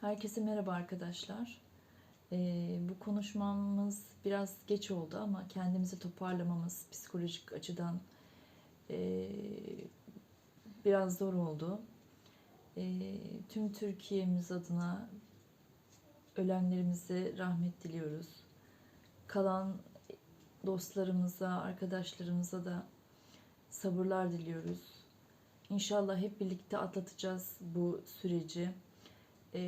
Herkese merhaba arkadaşlar. Ee, bu konuşmamız biraz geç oldu ama kendimizi toparlamamız psikolojik açıdan ee, biraz zor oldu. Ee, tüm Türkiye'miz adına ölenlerimize rahmet diliyoruz. Kalan dostlarımıza, arkadaşlarımıza da sabırlar diliyoruz. İnşallah hep birlikte atlatacağız bu süreci. Ee,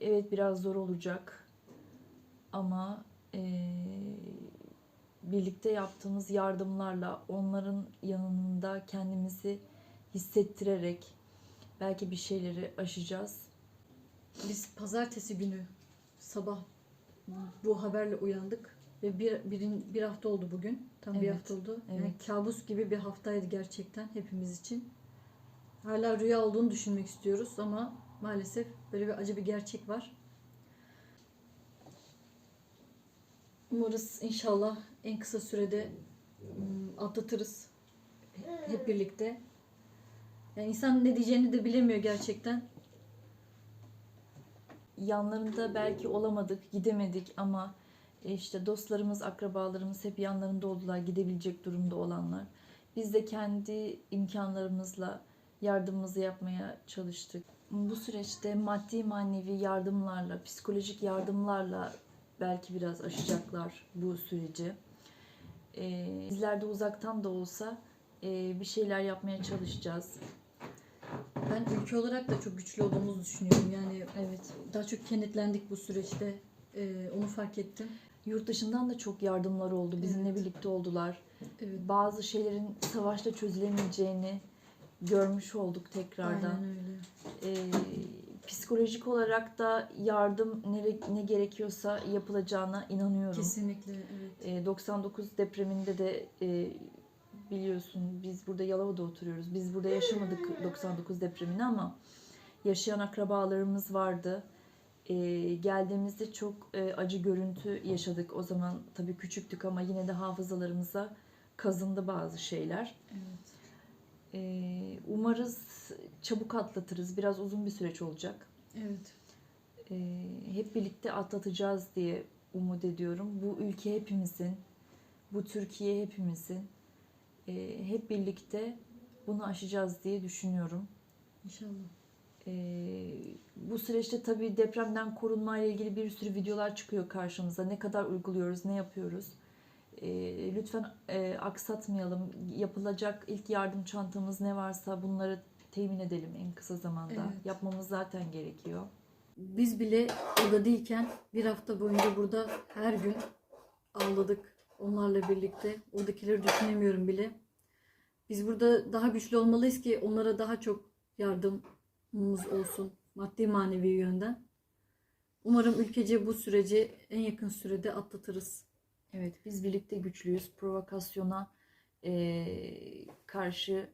evet biraz zor olacak ama ee, birlikte yaptığımız yardımlarla onların yanında kendimizi hissettirerek belki bir şeyleri aşacağız. Biz pazartesi günü sabah bu haberle uyandık ve bir, birin, bir hafta oldu bugün. Tam bir Evet, hafta oldu. Yani evet. kabus gibi bir haftaydı gerçekten hepimiz için. Hala rüya olduğunu düşünmek istiyoruz ama maalesef böyle bir acı bir gerçek var. Umarız inşallah en kısa sürede ım, atlatırız hep birlikte. Yani insan ne diyeceğini de bilemiyor gerçekten. yanlarında belki olamadık, gidemedik ama işte dostlarımız, akrabalarımız hep yanlarında oldular, gidebilecek durumda olanlar. Biz de kendi imkanlarımızla yardımımızı yapmaya çalıştık. Bu süreçte maddi manevi yardımlarla, psikolojik yardımlarla belki biraz aşacaklar bu süreci. Ee, bizler de uzaktan da olsa e, bir şeyler yapmaya çalışacağız. Ben ülke olarak da çok güçlü olduğumuzu düşünüyorum. Yani Evet. daha çok kenetlendik bu süreçte. Ee, onu fark ettim. Yurt dışından da çok yardımlar oldu. Bizimle Evet. birlikte oldular. Evet. bazı şeylerin savaşta çözülemeyeceğini görmüş olduk tekrardan. Aynen öyle. Ee, psikolojik olarak da yardım ne, ne gerekiyorsa yapılacağına inanıyorum. Kesinlikle evet. Ee, 99 depreminde de e, biliyorsun biz burada Yalova'da oturuyoruz. Biz burada yaşamadık 99 depremini ama yaşayan akrabalarımız vardı. Ee, geldiğimizde çok e, acı görüntü yaşadık. O zaman tabii küçüktük ama yine de hafızalarımıza kazındı bazı şeyler. Evet. Ee, umarız çabuk atlatırız. Biraz uzun bir süreç olacak. Evet. Ee, hep birlikte atlatacağız diye umut ediyorum. Bu ülke hepimizin, bu Türkiye hepimizin. Ee, hep birlikte bunu aşacağız diye düşünüyorum. İnşallah. Ee, bu süreçte tabii depremden korunma ile ilgili bir sürü videolar çıkıyor karşımıza. Ne kadar uyguluyoruz, ne yapıyoruz? Ee, lütfen e, aksatmayalım. Yapılacak ilk yardım çantamız ne varsa bunları temin edelim en kısa zamanda. Evet. Yapmamız zaten gerekiyor. Biz bile orada değilken bir hafta boyunca burada her gün ağladık onlarla birlikte. Oradakileri düşünemiyorum bile. Biz burada daha güçlü olmalıyız ki onlara daha çok yardımımız olsun. Maddi manevi yönden. Umarım ülkece bu süreci en yakın sürede atlatırız. Evet, biz birlikte güçlüyüz. Provokasyona eee, karşı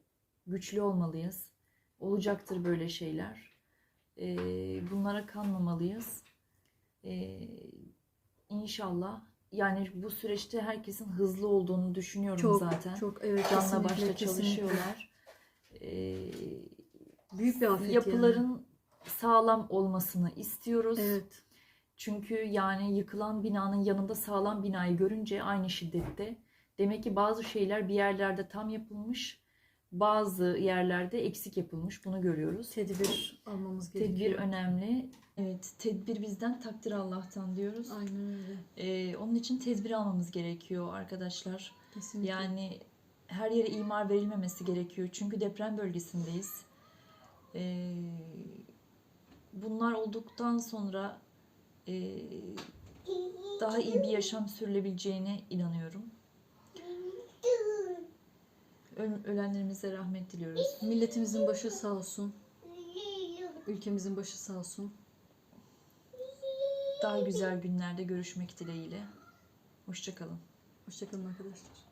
güçlü olmalıyız. Olacaktır böyle şeyler. Eee, bunlara kanmamalıyız. Eee inşallah yani bu süreçte herkesin hızlı olduğunu düşünüyorum Çok zaten. çok evet Canla başla kesinlikle. çalışıyorlar. Eee, Büyük bir afet yani. yapıların sağlam olmasını istiyoruz. Evet. Çünkü yani yıkılan binanın yanında sağlam binayı görünce aynı şiddette demek ki bazı şeyler bir yerlerde tam yapılmış, bazı yerlerde eksik yapılmış. Bunu görüyoruz. Tedbir almamız gerekiyor. Tedbir önemli. Evet, tedbir bizden, takdir Allah'tan diyoruz. Aynen öyle. Ee, onun için tedbir almamız gerekiyor arkadaşlar. Kesinlikle. Yani her yere imar verilmemesi gerekiyor. Çünkü deprem bölgesindeyiz. Ee, bunlar olduktan sonra daha iyi bir yaşam sürülebileceğine inanıyorum. Ölenlerimize rahmet diliyoruz. Milletimizin başı sağ olsun. Ülkemizin başı sağ olsun. Daha güzel günlerde görüşmek dileğiyle. Hoşçakalın. Hoşçakalın arkadaşlar.